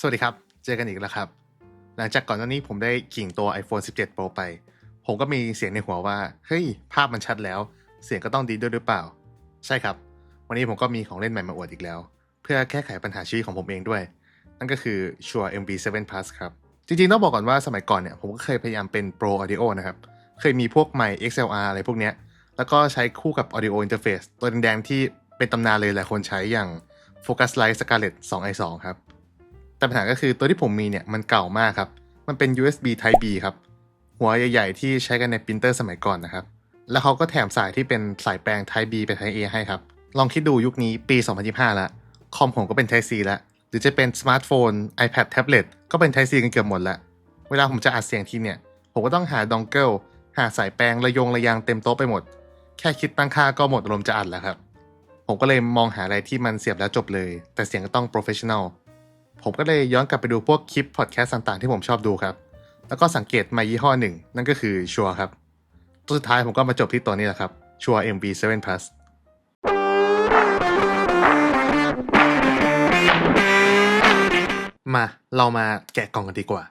สวัสดีครับ เจอกันอีกแล้วครับ หลังจากก่อนหน้านี้ผมได้กิ่งตัว iPhone 17 Pro ไป ผมก็มีเสียงในหัวว่า เฮ้ย ภาพมันชัดแล้ว เสียงก็ต้องดีด้วยหรือเปล่า ใช่ครับ วันนี้ผมก็มีของเล่นใหม่มาอวดอีกแล้ว เพื่อแก้ไขปัญหาชีวิตของผมเองด้วย นั่นก็คือ Shure MV7 Plus ครับ จริงๆ ต้องบอกก่อนว่าสมัยก่อนเนี่ยผมก็เคยพยายามเป็น Pro Audio นะครับ เคยมีพวกไมค์ XLR อะไรพวกเนี้ย แล้วก็ใช้คู่กับ Audio Interface ตัวแดงๆที่เป็นตำนานเลยหลายคนใช้อย่าง Focusrite Scarlett 2i2 ครับ แต่ปัญหาก็คือตัวที่ผมมีเนี่ยมันเก่ามากครับ มันเป็น USB Type B ครับ หัวใหญ่ๆ ที่ใช้กันในปรินเตอร์สมัยก่อนนะครับ แล้วเขาก็แถมสายที่เป็นสายแปลง Type B ไป Type A ให้ครับ ลองคิดดูยุคนี้ปี 2025ล้วคอมผมก็เป็น Type C ล้วหรือจะเป็นสมาร์ทโฟน iPad Tablet ก็เป็น Type C กันเกือบหมดล้วเวลาผมจะอัดเสียงทีเนี่ยผมก็ต้องหาดองเกิลหาสายแปลงระยงระยางเต็มโต๊ะไปหมด แค่คิดตั้งค่าก็หมดอารมณ์จะอัดแล้วครับผมก็เลยมองหาอะไรที่มันเสียบแล้วจบเลย แต่เสียงก็ต้อง professional ผมก็เลยย้อนกลับไปดูพวกคลิปพอดแคสต์ต่างๆที่ผมชอบดูครับ แล้วก็สังเกตมายี่ห้อหนึ่ง นั่นก็คือชัวครับ ตัวสุดท้ายผมก็มาจบที่ตัวนี้แหละครับชัว MV7 Plus มาเรามาแกะกล่องกันดีกว่า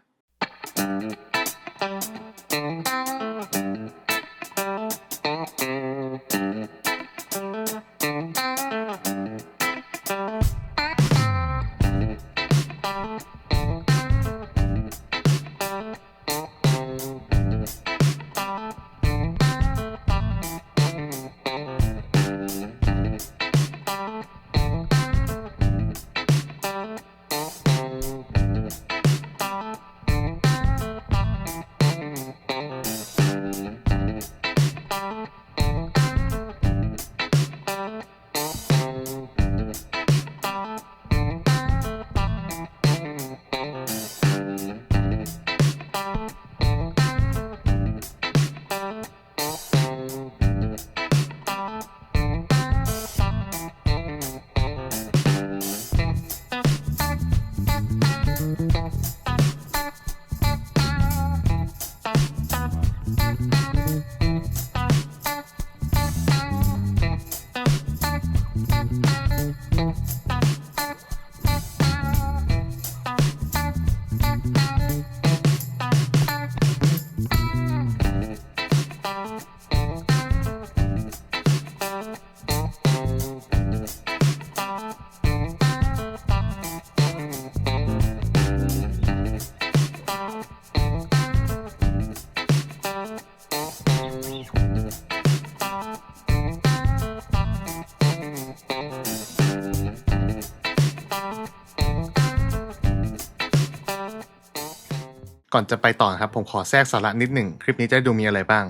ก่อนจะไปต่อนะครับ ผมขอแทรกสาระนิดหนึ่ง คลิปนี้จะได้ดูมีอะไรบ้าง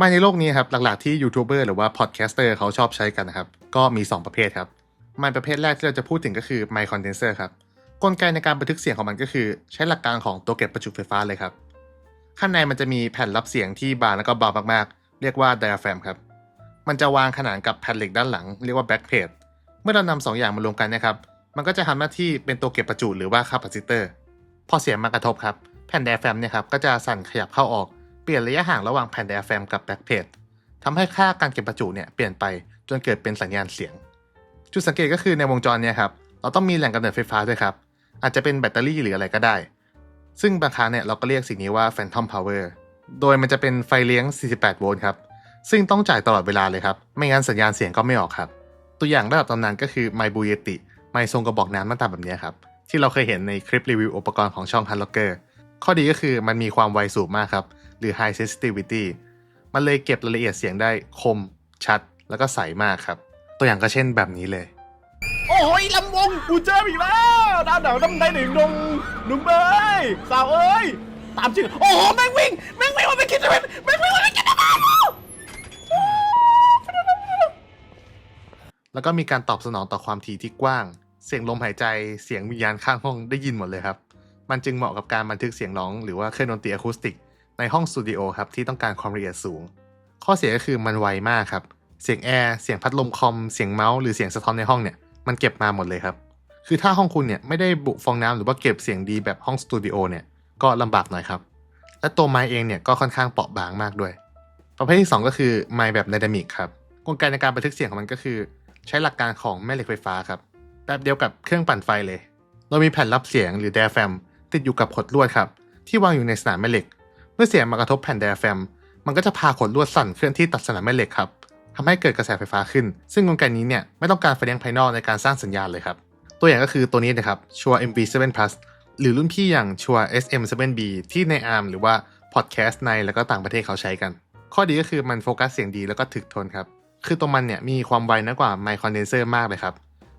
มาในโลกนี้ครับ หลักๆที่ยูทูบเบอร์หรือว่าพอดแคสเตอร์เขาชอบใช้กันนะครับ ก็มี 2 ประเภทครับไมค์ประเภทแรกที่เราจะพูดถึงก็คือไมค์คอนเดนเซอร์ครับกลไกในการบันทึกเสียงของมันก็คือ ใช้หลักการของตัวเก็บประจุไฟฟ้าเลยครับ ข้างในมันจะมีแผ่นรับเสียงที่บางแล้วก็เบามากๆ เรียกว่าไดอะแฟมครับ มันจะวางขนานกับแผ่นเหล็กด้านหลัง เรียกว่าแบ็กเพดเมื่อเรานำสองอย่างมารวมกันนะครับ มันก็จะทำหน้าที่เป็นตัวเก็บประจุหรือว่าคาปาซิเตอร์ พอเสียงมากระทบครับ แผ่นไดอะแฟมเนี่ยครับก็จะสั่นขยับเข้าออก เปลี่ยนระยะห่างระหว่างแผ่นไดอะแฟมกับแบ็กเพดทำให้ค่าการเก็บประจุเนี่ยเปลี่ยนไปจนเกิดเป็นสัญญาณเสียง จุดสังเกตก็คือในวงจรเนี่ยครับเราต้องมีแหล่งกำเนิดไฟฟ้าด้วยครับ อาจจะเป็นแบตเตอรี่หรืออะไรก็ได้ ซึ่งบางครั้งเนี่ยเราก็เรียกสิ่งนี้ว่า phantom power โดยมันจะเป็นไฟเลี้ยง 48 โวลต์ครับ ซึ่งต้องจ่ายตลอดเวลาเลยครับ ไม่งั้นสัญญาณเสียงก็ไม่ออกครับ ตัวอย่างระดับตำนานก็คือไมบูเยติไมทรงกระบอกน้ำหน้าตาแบบนี้ครับ ที่เราเคยเห็นในคลิปรีวิวอุปกรณ์ของช่อง h a r d l o c k e r ข้อดีก็คือมันมีความไวสูงมากครับ หรือ high sensitivity มันเลยเก็บรายละเอียดเสียงได้คม ชัด แล้วก็ใสมากครับ ตัวอย่างก็เช่นแบบนี้เลย โอ้ยลำวงกูเจออีกแล้วดาวเดาดำได้หนึ่งดงหนุ่มเอ้ยสาวเอ้ยตามชื่อโอ้โหแม่งวิ่งแม่งวิ่งมาไม่คิดจะเป็นแม่งวิ่งมาไม่คิดจะเป็นแล้วก็มีการตอบสนองต่อความถี่ที่กว้าง เสียงลมหายใจเสียงวิญญาณข้างห้องได้ยินหมดเลยครับ มันจึงเหมาะกับการบันทึกเสียงร้องหรือว่าเครื่องดนตรีอะคูสติก ในห้องสตูดิโอครับที่ต้องการความละเอียดสูง ข้อเสียก็คือมันไวมากครับ เสียงแอร์เสียงพัดลมคอมเสียงเมาส์หรือเสียงสะท้อนในห้องเนี่ยมันเก็บมาหมดเลยครับ คือถ้าห้องคุณเนี่ยไม่ได้บุฟองน้ำหรือว่าเก็บเสียงดีแบบห้องสตูดิโอเนี่ยก็ลำบากหน่อยครับ และตัวไมค์เองเนี่ยก็ค่อนข้างเปราะบางมากด้วย ประเภทที่ 2 ก็คือไมค์แบบไดนามิกครับกลไกในการบันทึกเสียงของมันก็คือ ใช้หลักการของแม่เหล็กไฟฟ้าครับแบบเดียวกับเครื่องปั่นไฟเลยเรามีแผ่นรับเสียงหรือ diaphragm ติดอยู่กับขดลวดครับ ที่วางอยู่ในสนามแม่เหล็ก เมื่อเสียงมากระทบแผ่น diaphragm มันก็จะพาขดลวดสั่นเคลื่อนที่ตัดสนามแม่เหล็กครับทำให้เกิดกระแสไฟฟ้าขึ้น ซึ่งกลไกนี้เนี่ยไม่ต้องการไฟเลี้ยงภายนอกในการสร้างสัญญาณเลยครับ ตัวอย่างก็คือตัวนี้นะครับชัว MV7 Plus หรือรุ่นพี่อย่างชัว SM7B ที่ใน ARM หรือว่าพอดแคสต์ในแล้วก็ต่างประเทศเขาใช้กัน ข้อดีก็คือมันโฟกัสเสียงดีแล้วก็ถึกทนครับ คือตัวมันเนี่ยมีความไวน้อยกว่าไมค์คอนเดนเซอร์มากเลยครับ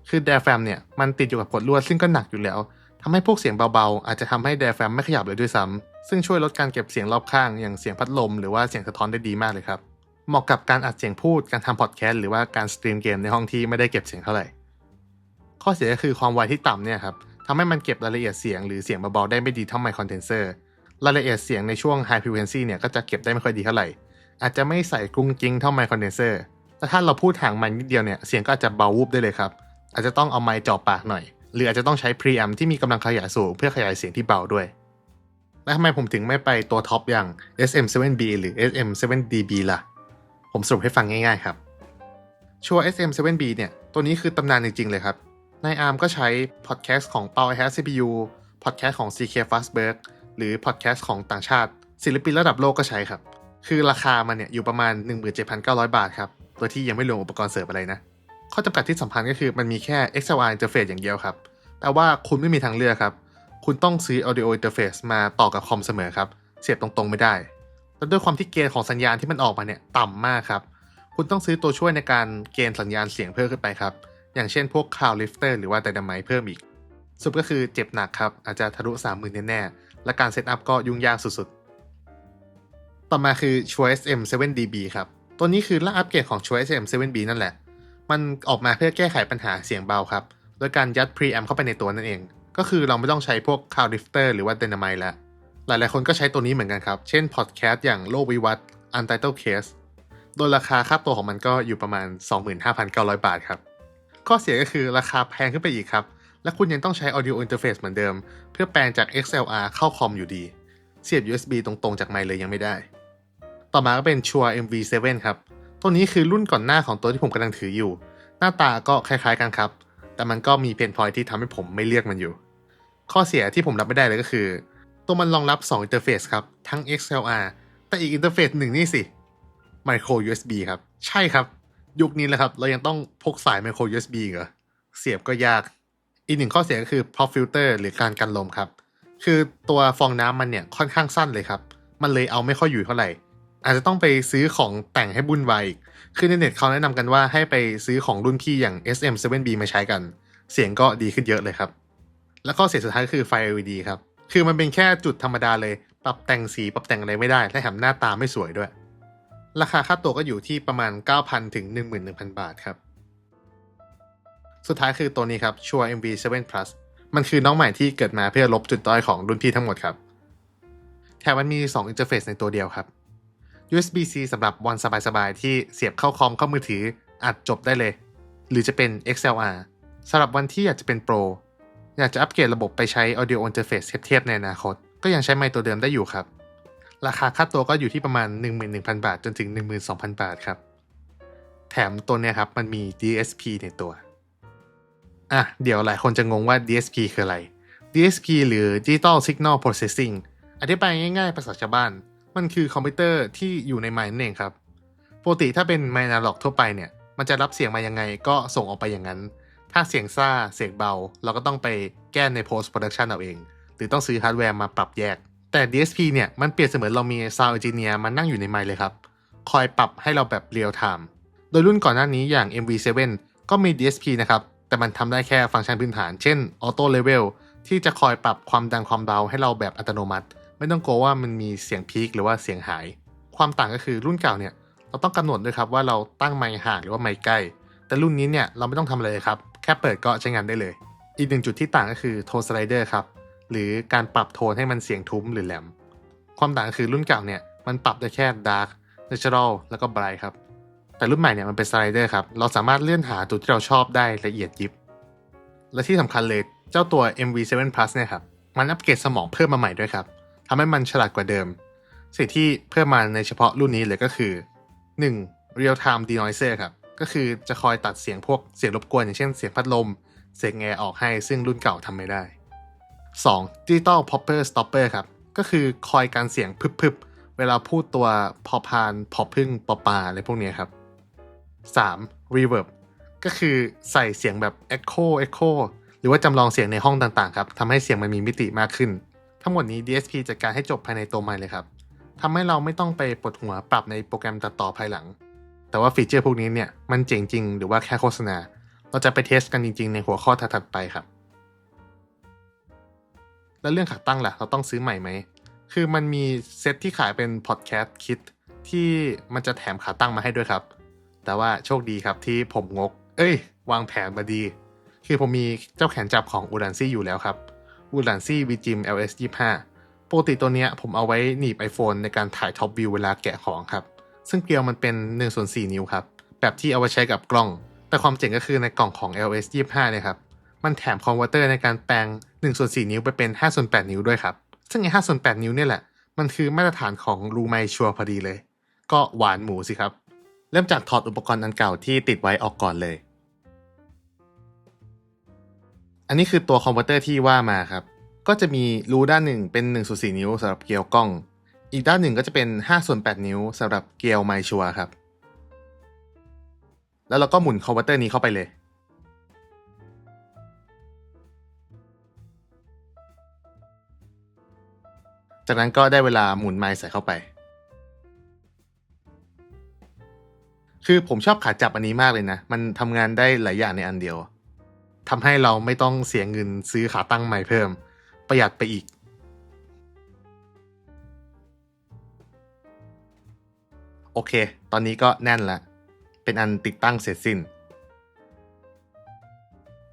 คือ diaphragm เนี่ยมันติดอยู่กับขดลวดซึ่งก็หนักอยู่แล้ว ทำให้พวกเสียงเบาๆ อาจจะทำให้ diaphragm ไม่ขยับเลยด้วยซ้ำซึ่งช่วยลดการเก็บเสียงรอบข้าง อย่างเสียงพัดลมหรือว่าเสียงสะท้อนได้ดีมากเลยครับ เหมาะกับการอัดเสียงพูดการทำพอดแคสต์หรือว่าการสตรีมเกมในห้องที่ไม่ได้เก็บเสียงเท่าไหร่ ข้อเสียก็คือความไวที่ต่ำเนี่ยครับทำให้มันเก็บรายละเอียดเสียงหรือเสียงเบาๆได้ไม่ดีเท่าไมค์คอนเดนเซอร์รายละเอียดเสียงในช่วง high frequency เนี่ยก็จะเก็บได้ไม่ค่อยดีเท่าไหร่ อาจจะไม่ใส่กรุ้งกริ้งเท่าไมค์คอนเดนเซอร์แต่ถ้าเราพูดห่างไมค์นิดเดียวเนี่ยเสียงก็อาจจะเบาวูบได้เลยครับอาจจะต้องเอาไมค์จ่อปากหน่อย หรืออาจจะต้องใช้ preamp ที่มีกำลังขยายสูงเพื่อขยายเสียงที่เบาด้วย แล้วทำไมผมถึงไม่ไปตัวท็อปอย่าง SM7B หรือ SM7DB ล่ะ ผมสรุปให้ฟังง่ายๆครับ ชัว SM7B เนี่ย ตัวนี้คือตำนานจริงๆเลยครับ ใน ARM ก็ใช้พอดแคสต์ของ p o w e r h a s CPU พอดแคสต์ของ CK Fastberg หรือพอดแคสต์ของต่างชาติ ศิลปินระดับโลกก็ใช้ครับ คือราคามันเนี่ยอยู่ประมาณ 17,900 บาทครับตัวที่ยังไม่รวมอุปกรณ์เสริมอะไรนะ ข้อจำกัดที่สำคัญก็คือมันมีแค่ XLR interface อย่างเดียวครับ แปลว่าคุณไม่มีทางเลือกครับ คุณต้องซื้อ audio interface มาต่อกับคอมเสมอครับ เสียบตรงๆไม่ได้ แล้วด้วยความที่เกณฑ์ของสัญญาณที่มันออกมาเนี่ยต่ำมากครับ คุณต้องซื้อตัวช่วยในการเกณฑ์สัญญาณเสียงเพิ่มขึ้นไปครับ อย่างเช่นพวก Cloud Lifter หรือว่า Dynamite เพิ่มอีกสรุปก็คือเจ็บหนักครับ อาจจะทะลุ30,000แน่ๆ และการเซตอัพก็ยุ่งยากสุดๆ ต่อมาคือ Choice M7DB ครับ ตัวนี้คือล่าอัปเกรดของ Choice M7B นั่นแหละ มันออกมาเพื่อแก้ไขปัญหาเสียงเบาครับ โดยการยัด preamp เข้าไปในตัวนั่นเอง ก็คือเราไม่ต้องใช้พวก Cloud Lifter หรือว่า Dynamite แล้ว หลายๆคนก็ใช้ตัวนี้เหมือนกันครับ เช่น podcast อย่างโลกวิวัฒน์ Untitled Case โดยราคาค่าตัวของมันก็อยู่ประมาณ 25,900 บาทครับ ข้อเสียก็คือราคาแพงขึ้นไปอีกครับ และคุณยังต้องใช้ audio interface เหมือนเดิม เพื่อแปลงจาก XLR เข้าคอมอยู่ดี เสียบ USB ตรงๆ จากไมค์เลยยังไม่ได้ ต่อมาก็เป็น Shure MV7 ครับ ตัวนี้คือรุ่นก่อนหน้าของตัวที่ผมกำลังถืออยู่ หน้าตาก็คล้ายๆกันครับ แต่มันก็มีเพนพอยที่ทำให้ผมไม่เลือกมันอยู่ ข้อเสียที่ผมรับไม่ได้เลยก็คือ ตัวมันรองรับ 2 อินเทอร์เฟซครับ ทั้ง XLR แต่อีกอินเทอร์เฟซหนึ่งนี่สิ Micro USB ครับ ใช่ครับ ยุคนี้แหละครับ เรายังต้องพกสาย Micro USB อีกเหรอ เสียบก็ยาก อีกหนึ่งข้อเสียก็คือ pop filter หรือการกันลมครับ คือตัวฟองน้ำมันเนี่ยค่อนข้างสั้นเลยครับ มันเลยเอาไม่ค่อยอยู่เท่าไหร่ อาจจะต้องไปซื้อของแต่งให้บุญไวอีกคือในเน็ตเขาแนะนำกันว่าให้ไปซื้อของรุ่นพี่อย่าง SM7B มาใช้กัน เสียงก็ดีขึ้นเยอะเลยครับ แล้วก็เสียสุดท้ายก็คือไฟ LED ครับ คือมันเป็นแค่จุดธรรมดาเลย ปรับแต่งสีปรับแต่งอะไรไม่ได้ และแถมหน้าตาไม่สวยด้วย ราคาค่าตัวก็อยู่ที่ประมาณ 9,000 ถึง 11,000 บาทครับ สุดท้ายคือตัวนี้ครับ Shure MV7 Plus มันคือน้องใหม่ที่เกิดมาเพื่อลบจุดด้อยของรุ่นพี่ทั้งหมดครับ แถมมันมี 2 อินเทอร์เฟซในตัวเดียวครับ USB-C สำหรับวันสบายๆ ที่เสียบเข้าคอมเข้ามือถืออัดจบได้เลย หรือจะเป็น XLR สำหรับวันที่อยากจะเป็นโปรอยากจะอัปเกรดระบบไปใช้ Audio Interface เทียบๆในอนาคต ก็ยังใช้ไมค์ตัวเดิมได้อยู่ครับ ราคาค่าตัวก็อยู่ที่ประมาณ 11,000 บาท จนถึง 12,000 บาทครับ แถมตัวเนี้ยครับมันมี DSP ในตัว อะ เดี๋ยวหลายคนจะงงว่า DSP คืออะไร DSP หรือ Digital Signal Processing อธิบายง่ายๆ ภาษาชาวบ้าน มันคือคอมพิวเตอร์ที่อยู่ในไมค์นั่นเองครับปกติถ้าเป็นไมค์นาล็อกทั่วไปเนี่ย มันจะรับเสียงมายังไงก็ส่งออกไปอย่างนั้น ถ้าเสียงซ่าเสียงเบา เราก็ต้องไปแก้ใน post production เอาเอง หรือต้องซื้อฮาร์ดแวร์มาปรับแยก แต่ DSP เนี่ยมันเปรียบเสมือนเรามี sound engineer มานั่งอยู่ในไมค์เลยครับ คอยปรับให้เราแบบ real time โดยรุ่นก่อนหน้านี้อย่าง MV7 ก็มี DSP นะครับแต่มันทำได้แค่ฟังก์ชันพื้นฐาน เช่น auto level ที่จะคอยปรับความดังความเบาให้เราแบบอัตโนมัติ ไม่ต้องกลัวว่ามันมีเสียงพีคหรือว่าเสียงหาย ความต่างก็คือรุ่นเก่าเนี่ยเราต้องกำหนดด้วยครับว่าเราตั้งไมค์ห่างหรือว่าไมค์ใกล้ แต่รุ่นนี้เนี่ยเราไม่ต้องทำอะไรเลยครับ แค่เปิดก็ใช้งานได้เลย อีกหนึ่งจุดที่ต่างก็คือโทนสไลเดอร์ครับ หรือการปรับโทนให้มันเสียงทุ้มหรือแหลม ความต่างก็คือรุ่นเก่าเนี่ยมันปรับได้แค่ dark natural แล้วก็ bright ครับ แต่รุ่นใหม่เนี่ยมันเป็นสไลเดอร์ครับ เราสามารถเลื่อนหาจุดที่เราชอบได้ละเอียดยิบ และที่สำคัญเลยเจ้าตัว MV7 Plus เนี่ยครับ มันอัปเกรดสมองเพิ่มมาใหม่ด้วยครับ ทำให้มันฉลาดกว่าเดิม สิ่งที่เพิ่มมาในเฉพาะรุ่นนี้เลยก็คือ 1. Real Time Denoiser ครับ ก็คือจะคอยตัดเสียงพวกเสียงรบกวน อย่างเช่นเสียงพัดลม เสียงแอร์ออกให้ซึ่งรุ่นเก่าทำไม่ได้ 2. Digital Popper Stopper ครับ ก็คือคอยการเสียงพึบๆ เวลาพูดตัวพอพานพอพึ่งปอปาอะไรพวกนี้ครับ 3. Reverb ก็คือใส่เสียงแบบ Echo Echo หรือว่าจำลองเสียงในห้องต่างๆ ครับทำให้เสียงมันมีมิติมากขึ้น ทั้งหมดนี้ DSP จัดการให้จบภายในตัวมค์เลยครับทำให้เราไม่ต้องไปปวดหัวปรับในโปรแกรมตัดต่อภายหลัง แต่ว่าฟีเจอร์พวกนี้เนี่ยมันเจ๋งจริงหรือว่าแค่โฆษณา เราจะไปเทสกันจริง ๆ ในหัวข้อถัดไปครับ แล้วเรื่องขาตั้งล่ะ เราต้องซื้อใหม่ไหม คือมันมีเซตที่ขายเป็นพอดแคสต์คิดที่มันจะแถมขาตั้งมาให้ด้วยครับ แต่ว่าโชคดีครับที่ผมงก เอ้ย วางแผนมาดี คือผมมีเจ้าแขนจับของอูดันซี่อยู่แล้วครับ อูดันซี่ VGIM LS 25ปกติตัวเนี้ยผมเอาไว้หนีบ iPhone ในการถ่ายท็อปวิวเวลาแกะของครับ ซึ่งเกลียวมันเป็น1ส่วน4นิ้วครับ แบบที่เอาไว้ใช้กับกล้อง แต่ความเจ๋งก็คือในกล่องของ LS 25เนี่ยครับ มันแถมคอนเวอร์เตอร์ในการแปลง1ส่วน4นิ้วไปเป็น5ส่วน8นิ้วด้วยครับ ซึ่งไอ้5ส่วน8นิ้วเนี่ยแหละ มันคือมาตรฐานของรูไมชัวพอดีเลย ก็หวานหมูสิครับ เริ่มจากถอดอุปกรณ์อันเก่าที่ติดไว้ออกก่อนเลย อันนี้คือตัวคอนเวอเตอร์ที่ว่ามาครับ ก็จะมีรูด้านหนึ่งเป็น1ส่วน4นิ้วสำหรับเกลียวกล้อง อีกด้านหนึ่งก็จะเป็น5ส่วน8นิ้วสำหรับเกลียวไมชัวครับ แล้วเราก็หมุนคอนเวอเตอร์นี้เข้าไปเลย จากนั้นก็ได้เวลาหมุนไมใส่เข้าไป คือผมชอบขาจับอันนี้มากเลยนะ มันทำงานได้หลายอย่างในอันเดียว ทำให้เราไม่ต้องเสียเงินซื้อขาตั้งใหม่เพิ่ม ประหยัดไปอีก โอเค ตอนนี้ก็แน่นละ เป็นอันติดตั้งเสร็จสิ้น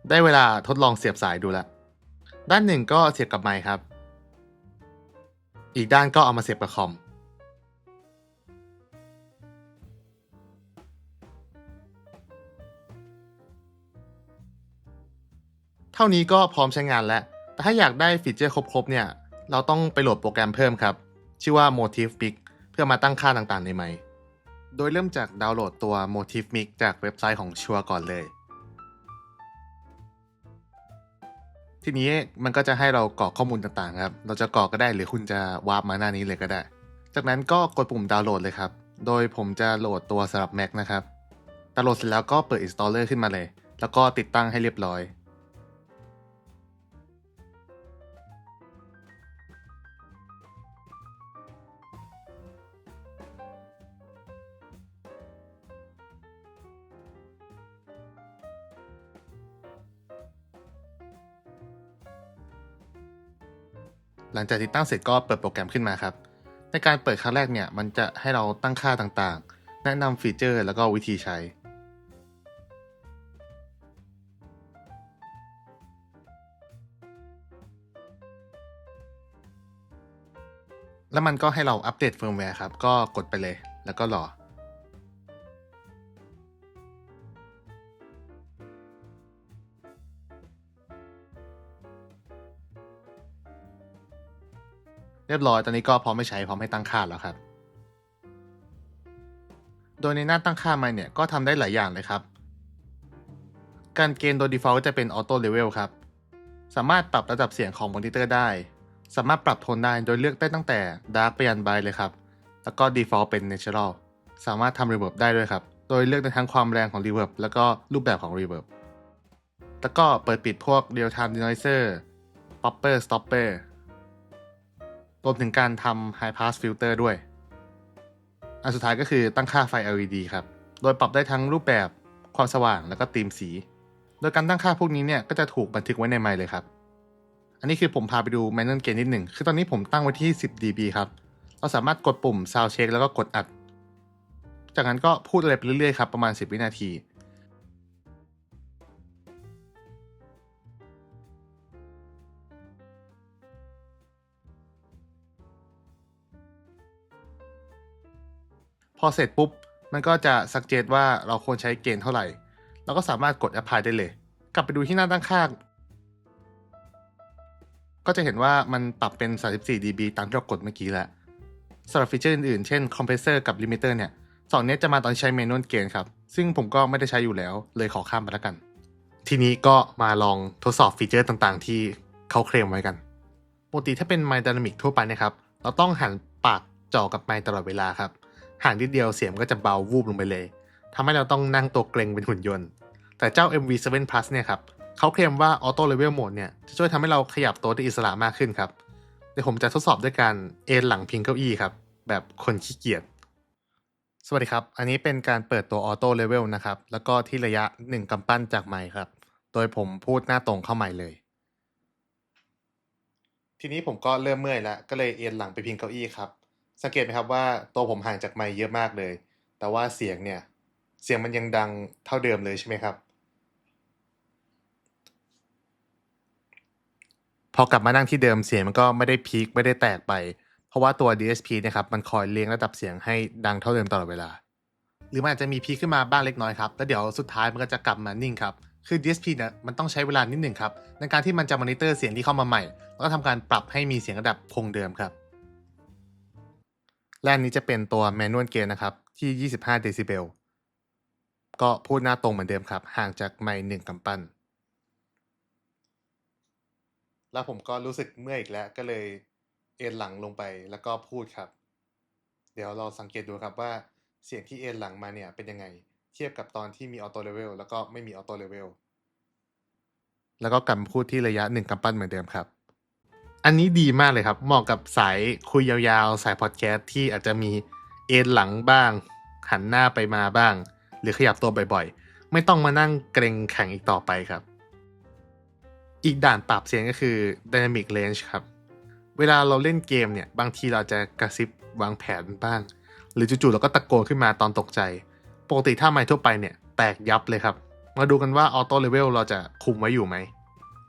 ได้เวลาทดลองเสียบสายดูละ ด้านหนึ่งก็เสียบกับไมค์ครับ อีกด้านก็เอามาเสียบกับคอม เท่านี้ก็พร้อมใช้งานแล้ว แต่ถ้าอยากได้ฟีเจอร์ครบๆเนี่ย เราต้องไปโหลดโปรแกรมเพิ่มครับ ชื่อว่า Motif Mix เพื่อมาตั้งค่าต่างๆในไมค์โดยเริ่มจากดาวน์โหลดตัว Motif Mix จากเว็บไซต์ของชัวก่อนเลย ทีนี้มันก็จะให้เรากรอกข้อมูลต่างๆครับ เราจะกรอกก็ได้หรือคุณจะวาร์ปมาหน้านี้เลยก็ได้ จากนั้นก็กดปุ่มดาวน์โหลดเลยครับ โดยผมจะโหลดตัวสำหรับ Mac นะครับดาวน์โหลดเสร็จแล้วก็เปิด installer ขึ้นมาเลย แล้วก็ติดตั้งให้เรียบร้อย หลังจากติดตั้งเสร็จก็เปิดโปรแกรมขึ้นมาครับ ในการเปิดครั้งแรกเนี่ย มันจะให้เราตั้งค่าต่างๆ แนะนำฟีเจอร์แล้วก็วิธีใช้ แล้วมันก็ให้เราอัปเดตเฟิร์มแวร์ครับ ก็กดไปเลยแล้วก็รอ เรียบร้อยตอนนี้ก็พร้อมไม่ใช้พร้อมให้ตั้งค่าแล้วครับ โดยในหน้าตั้งค่ามาเนี่ยก็ทำได้หลายอย่างเลยครับ การเกณฑ์โดย default จะเป็น auto level ครับ สามารถปรับระดับเสียงของมอนิเตอร์ได้ สามารถปรับโทนได้โดยเลือกได้ตั้งแต่ dark ไปยัน bright เลยครับ แล้วก็ default เป็น natural สามารถทำ reverb ได้ด้วยครับ โดยเลือกได้ทั้งความแรงของ reverb แล้วก็รูปแบบของ reverb แล้วก็เปิดปิดพวก real time denoiser popper stopper รวมถึงการทำ High Pass Filter ด้วย อันสุดท้ายก็คือตั้งค่าไฟ LED ครับ โดยปรับได้ทั้งรูปแบบความสว่างแล้วก็ธีมสี โดยการตั้งค่าพวกนี้เนี่ยก็จะถูกบันทึกไว้ในไมค์เลยครับ อันนี้คือผมพาไปดู manual gain นิดหนึ่ง คือตอนนี้ผมตั้งไว้ที่ 10 dB ครับ เราสามารถกดปุ่ม sound check แล้วก็กดอัด จากนั้นก็พูดอะไรไปเรื่อยๆครับประมาณ 10 วินาที พอเสร็จปุ๊บ มันก็จะสักเจตว่าเราควรใช้เกณฑ์เท่าไหร่ เราก็สามารถกด apply ได้เลย กลับไปดูที่หน้าตั้งค่าก็จะเห็นว่ามันปรับเป็น 34 dB ตามที่เรากดเมื่อกี้แล้วสำหรับฟีเจอร์อื่นๆ เช่น compressor กับ limiter เนี่ยสองนี้จะมาตอนใช้ manual gain ครับ ซึ่งผมก็ไม่ได้ใช้อยู่แล้ว เลยขอข้ามไปแล้วกัน ทีนี้ก็มาลองทดสอบฟีเจอร์ต่างๆ ที่เขาเคลมไว้กัน ปกติถ้าเป็นไมค์ Dynamic ทั่วไปนะครับ เราต้องหันปากจ่อกับไมค์ตลอดเวลาครับ ห่างนิดเดียวเสียงก็จะเบาวูบลงไปเลยทำให้เราต้องนั่งตัวเกรงเป็นหุ่นยนต์ แต่เจ้า MV7 Plus เนี่ยครับเขาเคลมว่า Auto Level Mode เนี่ยจะช่วยทำให้เราขยับตัวได้อิสระมากขึ้นครับเดี๋ยวผมจะทดสอบด้วยการเอนหลังพิงเก้าอี้ครับ แบบคนขี้เกียจสวัสดีครับ อันนี้เป็นการเปิดตัว Auto Level นะครับ แล้วก็ที่ระยะ 1กำปั้นจากไมค์ครับ โดยผมพูดหน้าตรงเข้าไมค์เลย ทีนี้ผมก็เริ่มเมื่อยแล้ว ก็เลยเอนหลังไปพิงเก้าอี้ครับ สังเกตไหมครับว่าตัวผมห่างจากไมค์เยอะมากเลย แต่ว่าเสียงเนี่ย เสียงมันยังดังเท่าเดิมเลยใช่ไหมครับ พอกลับมานั่งที่เดิมเสียงมันก็ไม่ได้พีคไม่ได้แตกไป เพราะว่าตัว DSP เนะครับมันคอยเลี้ยงระดับเสียงให้ดังเท่าเดิมตลอดเวลา หรือมันอาจจะมีพีคขึ้นมาบ้างเล็กน้อยครับแล้วเดี๋ยวสุดท้ายมันก็จะกลับมานิ่งครับคือ DSP เนี่ยมันต้องใช้เวลานิดหนึ่งครับในการที่มันจะมอนิเตอร์เสียงที่เข้ามาใหม่ แล้วก็ทำการปรับให้มีเสียงระดับคงเดิมครับ และอันนี้จะเป็นตัว Manual Gain นะครับ ที่ 25 เดซิเบล ก็พูดหน้าตรงเหมือนเดิมครับ ห่างจากไมค์หนึ่งกำปั้น แล้วผมก็รู้สึกเมื่อยอีกแล้วก็เลยเอ็นหลังลงไปแล้วก็พูดครับ เดี๋ยวเราสังเกตดูครับว่าเสียงที่เอ็นหลังมาเนี่ยเป็นยังไง เทียบกับตอนที่มีออโต้เลเวลแล้วก็ไม่มีออโต้เลเวลแล้วก็กลับพูดที่ระยะหนึ่งกำปั้นเหมือนเดิมครับ อันนี้ดีมากเลยครับ เหมาะกับสายคุยยาวๆ สายพอดแคสต์ที่อาจจะมีเอนหลังบ้าง หันหน้าไปมาบ้าง หรือขยับตัวบ่อยๆ ไม่ต้องมานั่งเกรงแข็งอีกต่อไปครับ อีกด่านปรับเสียงก็คือ Dynamic Range ครับ เวลาเราเล่นเกมเนี่ย บางทีเราจะกระซิบวางแผนบ้าง หรือจู่ๆเราก็ตะโกนขึ้นมาตอนตกใจ ปกติถ้าไมค์ทั่วไปเนี่ย แตกยับเลยครับ มาดูกันว่า Auto Level เราจะคุมไว้อยู่ไหม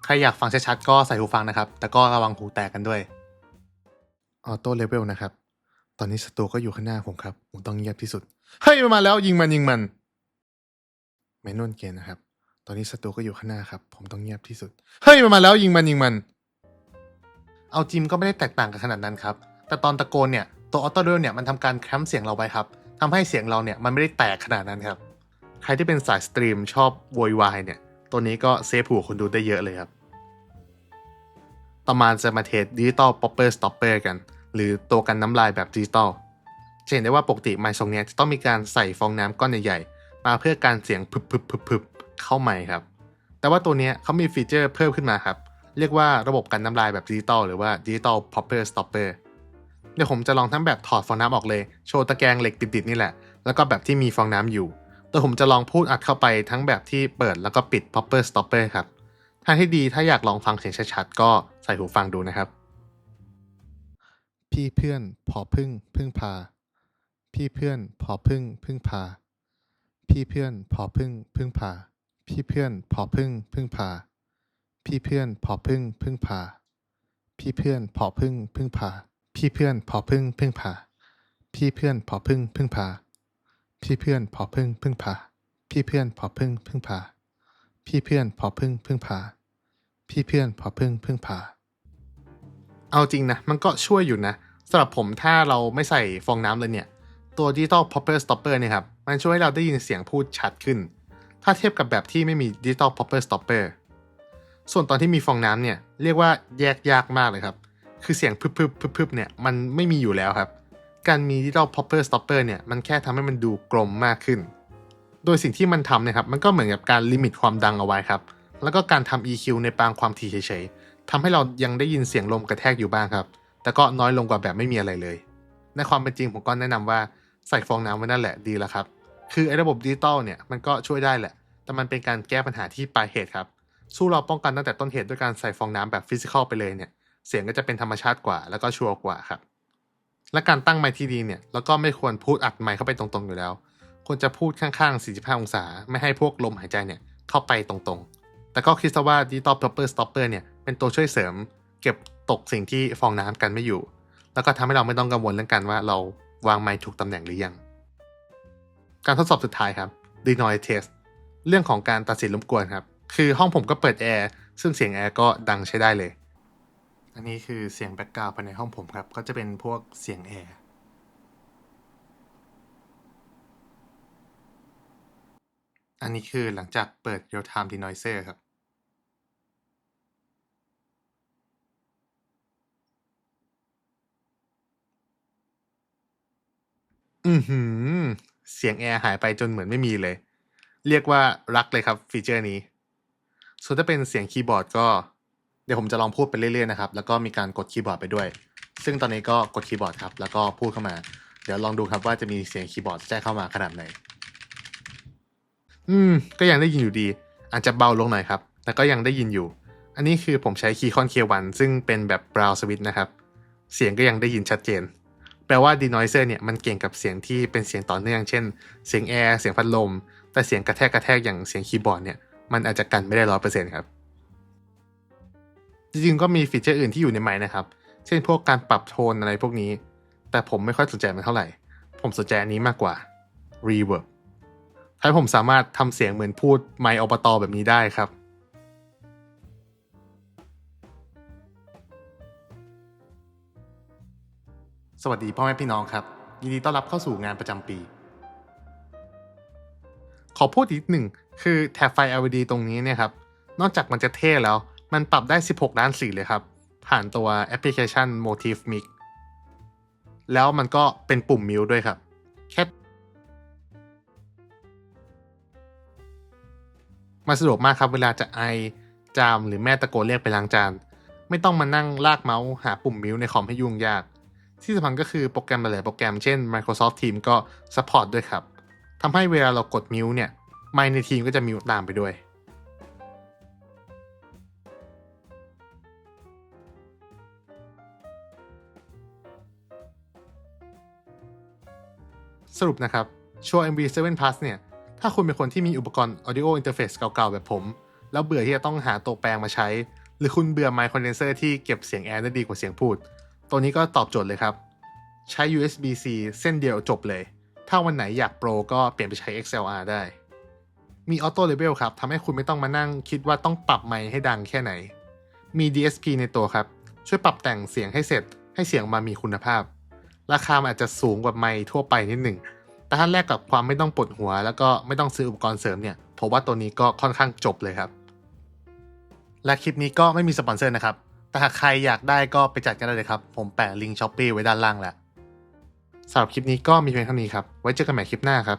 ใครอยากฟังชัดๆก็ใส่หูฟังนะครับ แต่ก็ระวังหูแตกกันด้วย Auto Level นะครับ ตอนนี้ศัตรูก็อยู่ข้างหน้าผมครับ ผมต้องเงียบที่สุด เฮ้ยมันมาแล้วยิงมันยิงมันแมนนวลเกนนะครับ ตอนนี้ศัตรูก็อยู่ข้างหน้าครับ ผมต้องเงียบที่สุด เฮ้ยมันมาแล้วยิงมันยิงมัน เอาจิมก็ไม่ได้แตกต่างกันขนาดนั้นครับ แต่ตอนตะโกนเนี่ยตัวออโต้เดลเนี่ยมันทำการแคมป์เสียงเราไว้ครับทำให้เสียงเราเนี่ยมันไม่ได้แตกขนาดนั้นครับ ใครที่เป็นสายสตรีมชอบโวยวายเนี่ย ตัวนี้ก็เซฟหูคนดูได้เยอะเลยครับ ต่อมาจะมาเทสดิจิตอลป๊อปเปอร์สต็อปเปอร์กัน หรือตัวกันน้ำลายแบบดิจิตอลจะเห็นได้ว่าปกติไมค์ทรงนี้จะต้องมีการใส่ฟองน้ำก้อนใหญ่ๆ มาเพื่อการเสียงพึบพึบพึบพึบเข้าไมค์ครับ แต่ว่าตัวนี้เขามีฟีเจอร์เพิ่มขึ้นมาครับ เรียกว่าระบบกันน้ำลายแบบดิจิตอลหรือว่าดิจิตอลป๊อปเปอร์สต็อปเปอร์เดี๋ยวผมจะลองทั้งแบบถอดฟองน้ำออกเลย โชว์ตะแกรงเหล็กติดๆนี่แหละ แล้วก็แบบที่มีฟองน้ำอยู่ แต่ผมจะลองพูดอัดเข้าไปทั้งแบบที่เปิดแล้วก็ปิด popper stopper ครับทางที่ดีถ้าอยากลองฟังเสียงชัดๆ ก็ใส่หูฟังดูนะครับ พี่เพื่อนพอพึ่งพึ่งพา พี่เพื่อนพอพึ่งพึ่งพา พี่เพื่อนพอพึ่งพึ่งพา พี่เพื่อนพอพึ่งพึ่งพา พี่เพื่อนพอพึ่งพึ่งพา พี่เพื่อนพอพึ่งพึ่งพา พี่เพื่อนพอพึ่งพึ่งพา พี่เพื่อนพอพึ่งพึ่งพา พี่เพื่อนพอพึ่งพึ่งพา พี่เพื่อนพอพึ่งพึ่งพา พี่เพื่อนพอพึ่งพึ่งพา พี่เพื่อนพอพึ่งพึ่งพา เอาจริงนะ มันก็ช่วยอยู่นะสำหรับผมถ้าเราไม่ใส่ฟองน้ำเลยเนี่ย ตัว Digital Popper Stopper เนี่ยครับ มันช่วยให้เราได้ยินเสียงพูดชัดขึ้น ถ้าเทียบกับแบบที่ไม่มี Digital Popper Stopper ส่วนตอนที่มีฟองน้ำเนี่ย เรียกว่าแยกยากมากเลยครับ คือเสียงพึบพึบพึบพึบเนี่ยมันไม่มีอยู่แล้วครับ การมี Digital Popper Stopper เนี่ยมันแค่ทำให้มันดูกลมมากขึ้น โดยสิ่งที่มันทำเนะครับมันก็เหมือนกับการลิมิตความดังเอาไว้ครับ แล้วก็การทำ EQ ในปางความถี่เฉยๆทำให้เรายังได้ยินเสียงลมกระแทกอยู่บ้างครับ แต่ก็น้อยลงกว่าแบบไม่มีอะไรเลย ในความเป็นจริงผมก็แนะนำว่าใส่ฟองน้ำไว้นั่นแหละดีแล้วครับ คือไอ้ระบบดิจิตอลเนี่ยมันก็ช่วยได้แหละ แต่มันเป็นการแก้ปัญหาที่ปลายเหตุครับ สู้เราป้องกันตั้งแต่ต้นเหตุด้วยการใส่ฟองน้ำแบบฟิสิกอลไปเลยเนี่ย เสียงก็จะเป็นธรรมชาติกว่า แล้วก็ชัวร์กว่าครับ และการตั้งไมค์ที่ดีเนี่ยเราก็ไม่ควรพูดอัดไมค์เข้าไปตรงๆอยู่แล้ว ควรจะพูดข้างๆ 45 องศา ไม่ให้พวกลมหายใจเนี่ยเข้าไปตรงๆ แต่ก็คิดซะว่า Digital Popper Stopper เนี่ยเป็นตัวช่วยเสริม เก็บตกสิ่งที่ฟองน้ำกันไม่อยู่ แล้วก็ทำให้เราไม่ต้องกังวลเรื่องการว่าเราวางไมค์ถูกตำแหน่งหรือยัง การทดสอบสุดท้ายครับ Denoise Test เรื่องของการตัดสินรบกวนครับ คือห้องผมก็เปิดแอร์ซึ่งเสียงแอร์ก็ดังใช้ได้เลย อันนี้คือเสียงแบ็กกราวด์ภายในห้องผมครับ ก็จะเป็นพวกเสียงแอร์อันนี้คือหลังจากเปิด Real Time Denoiser ครับ อือหือ เสียงแอร์หายไปจนเหมือนไม่มีเลย เรียกว่ารักเลยครับฟีเจอร์นี้ ส่วนถ้าเป็นเสียงคีย์บอร์ดก็ เดี๋ยวผมจะลองพูดไปเรื่อยๆนะครับ แล้วก็มีการกดคีย์บอร์ดไปด้วย ซึ่งตอนนี้ก็กดคีย์บอร์ดครับ แล้วก็พูดเข้ามา เดี๋ยวลองดูครับว่าจะมีเสียงคีย์บอร์ดแทรกเข้ามาขนาดไหน อืม ก็ยังได้ยินอยู่ดี อาจจะเบาลงหน่อยครับ แต่ก็ยังได้ยินอยู่ อันนี้คือผมใช้คีย์คอนเควันซึ่งเป็นแบบบราวสวิตนะครับ เสียงก็ยังได้ยินชัดเจน แปลว่า denoiser เนี่ยมันเก่งกับเสียงที่เป็นเสียงต่อเนื่อง เช่น เสียงแอร์ เสียงพัดลม แต่เสียงกระแทกกระแทกอย่างเสียงคีย์บอร์ดเนี่ย มันอาจจะกันไม่ได้ร้อยเปอร์เซ็นต์ครับ จริงๆก็มีฟีเจอร์อื่นที่อยู่ในไมค์นะครับ เช่นพวกการปรับโทนอะไรพวกนี้ แต่ผมไม่ค่อยสนใจมันเท่าไหร่ ผมสนใจอันนี้มากกว่า reverb ถ้าผมสามารถทำเสียงเหมือนพูดไมค์อบตอแบบนี้ได้ครับ สวัสดีพ่อแม่พี่น้องครับ ยินดีต้อนรับเข้าสู่งานประจำปี ขอพูดอีกหนึ่ง คือแถบไฟ LED ตรงนี้เนี่ยครับ นอกจากมันจะเท่แล้ว มันปรับได้ 16ด้านสีเลยครับ ผ่านตัวแอปพลิเคชัน Motif Mix แล้วมันก็เป็นปุ่มมิวด้วยครับ แค่มันสะดวกมากครับ เวลาจะไอจามหรือแม่ตะโกนเรียกไปล้างจาน ไม่ต้องมานั่งลากเมาส์หาปุ่มมิวในคอมให้ยุ่งยาก ที่สำคัญก็คือโปรแกรมหลายโปรแกรมเช่น Microsoft Teams ก็ support ด้วยครับทำให้เวลาเรากดมิวเนี่ย ไมค์ในทีมก็จะมิวตามไปด้วย สรุปนะครับ Shure MV7 Plus เนี่ย ถ้าคุณเป็นคนที่มีอุปกรณ์ Audio Interface เก่าๆ แบบผม แล้วเบื่อที่จะต้องหาตัวแปลงมาใช้ หรือคุณเบื่อไมค์คอนเดนเซอร์ที่เก็บเสียงแอร์ได้ดีกว่าเสียงพูด ตัวนี้ก็ตอบโจทย์เลยครับ ใช้ USB-C เส้นเดียวจบเลย ถ้าวันไหนอยากโปรก็เปลี่ยนไปใช้ XLR ได้ มี Auto Level ครับทำให้คุณไม่ต้องมานั่งคิดว่าต้องปรับไมค์ให้ดังแค่ไหน มี DSP ในตัวครับ ช่วยปรับแต่งเสียงให้เสร็จ ให้เสียงมามีคุณภาพ ราคามันอาจจะสูงกว่าไม้ทั่วไปนิดหนึ่ง แต่ถ้าแลกกับความไม่ต้องปวดหัว แล้วก็ไม่ต้องซื้ออุปกรณ์เสริมเนี่ยผมว่าตัวนี้ก็ค่อนข้างจบเลยครับ และคลิปนี้ก็ไม่มีสปอนเซอร์นะครับ แต่หากใครอยากได้ก็ไปจัดกันได้เลยครับ ผมแปะลิงก์ช้อปปี้ไว้ด้านล่างแหละสำหรับคลิปนี้ก็มีเพียงเท่านี้ครับ ไว้เจอกันใหม่คลิปหน้าครับ